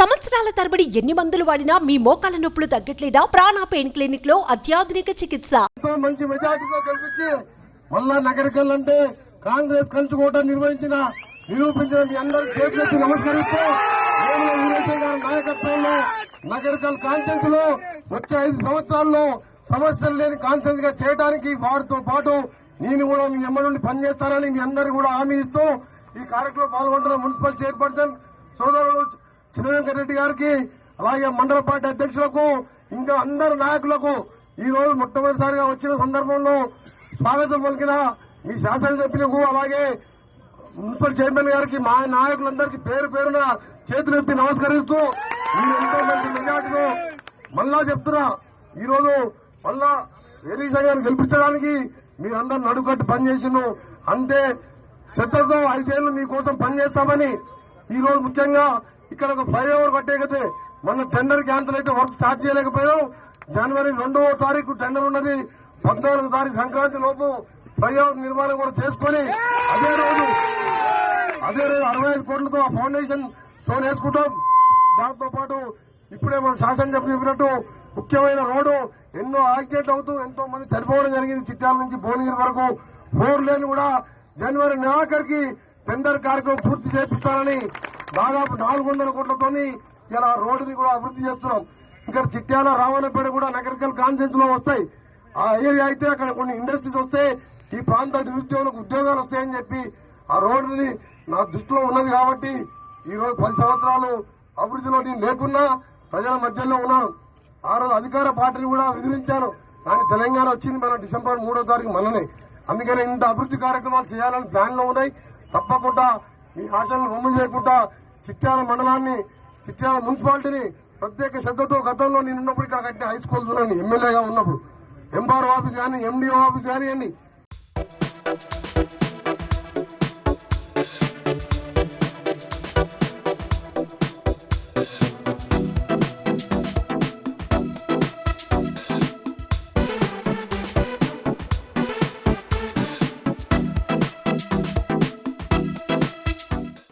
సంవత్సరాల తరబడి ఎన్ని మందులు వాడినా మీ మోకాల నొప్పులు తగ్గట్లేదా? ప్రాణ పెయిన్ క్లినిక్లో అత్యాధునిక చికిత్స. ఎంతో మంచి మెజార్టీతో కల్పించి మళ్ళా నగరికల్ అంటే కాంగ్రెస్ కూడా నిర్వహించిన నిరూపించిన మీ అందరికి చేతులెత్తి నమస్కరిస్తూ గారి నాయకత్వంలో నగరికల్ కాన్ఫరెన్స్లో వచ్చే ఐదు సంవత్సరాల్లో సమస్యలు లేని కాన్ఫరెన్స్గా చేయడానికి వారితో పాటు నేను కూడా మీ ఎమ్మ నుండి పనిచేస్తానని మీ అందరికీ కూడా హామీ ఇస్తూ ఈ కార్యక్రమంలో పాల్గొంటున్న మున్సిపల్ చైర్పర్సన్ సోదరుడు చిన్న వెంకటరెడ్డి గారికి అలాగే మండల పార్టీ అధ్యక్షులకు ఇంకా అందరు నాయకులకు ఈ రోజు మొట్టమొదటిసారిగా వచ్చిన సందర్భంలో స్వాగతం పలికిన మీ శాసనసభ్యులకు అలాగే మున్సిపల్ చైర్మన్ గారికి మా నాయకులందరికీ పేరు పేరున చేతులు ఎత్తి నమస్కరిస్తూ మీరు ఎంతో మంచి మెజార్టీతో మళ్ళా చెప్తున్నా ఈరోజు మళ్ళా వేరీసా గారిని గెలిపించడానికి మీరందరూ నడుకట్టు పనిచేసిండు అంతే శ్రద్ధతో ఐదేళ్ళు మీకోసం పనిచేస్తామని ఈరోజు ముఖ్యంగా ఇక్కడ ఒక ఫ్లైఓవర్ కట్టేకతే మొన్న టెండర్ క్యాన్సిల్ అయితే వర్క్ స్టార్ట్ చేయలేకపోయాం. జనవరి రెండవ తారీఖు టెండర్ ఉన్నది. పద్నాలుగు తారీఖు సంక్రాంతి లోపు ఫ్లైఓవర్ నిర్మాణం కూడా చేసుకొని అదే రోజు అదే రోజు అరవై ఐదు కోట్లతో ఆ ఫౌండేషన్ స్టోన్ వేసుకుంటాం. దాంతో పాటు ఇప్పుడే మన శాసనసభ చెప్పినట్టు ముఖ్యమైన రోడ్డు ఎన్నో యాక్సిడెంట్లు అవుతూ ఎంతో మంది చనిపోవడం జరిగింది. చిట్టాల నుంచి భువనగిరి వరకు. ఫోర్ లేన్ కూడా జనవరి నెలాఖరికి టెండర్ కార్యక్రమం పూర్తి చేపిస్తారని దాదాపు నాలుగు వందల కోట్లతోని ఇలా రోడ్డుని కూడా అభివృద్ధి చేస్తున్నాం. ఇంకా చిట్యాల రావణపేట కూడా నగరికల్ కాన్ఫరెన్స్లో వస్తాయి. ఆ ఏరియా అయితే అక్కడ కొన్ని ఇండస్ట్రీస్ వస్తే ఈ ప్రాంత నిరుద్యోగులకు ఉద్యోగాలు వస్తాయని చెప్పి ఆ రోడ్డుని నా దృష్టిలో ఉన్నది కాబట్టి ఈ రోజు పది సంవత్సరాలు అభివృద్ధిలో నేను లేకున్నా ప్రజల మధ్యలో ఉన్నాను. ఆ రోజు అధికార పార్టీని కూడా విధించాను కానీ తెలంగాణ వచ్చింది మన డిసెంబర్ మూడో తారీఖు మననే అందుకనే ఇంత అభివృద్ధి కార్యక్రమాలు చేయాలని ప్లాన్లో ఉన్నాయి. తప్పకుండా ఈ ఆశలను రొమ్ము చేయకుండా చిట్యాల మండలాన్ని చిట్యాల మున్సిపాలిటీని ప్రత్యేక శ్రద్ధతో గతంలో నేను ఉన్నప్పుడు ఇక్కడ కట్టిన హై స్కూల్ చూడండి ఎమ్మెల్యేగా ఉన్నప్పుడు. ఎంఆర్ఓ ఆఫీస్ కానీ ఎండిఓ ఆఫీస్ కానివ్వండి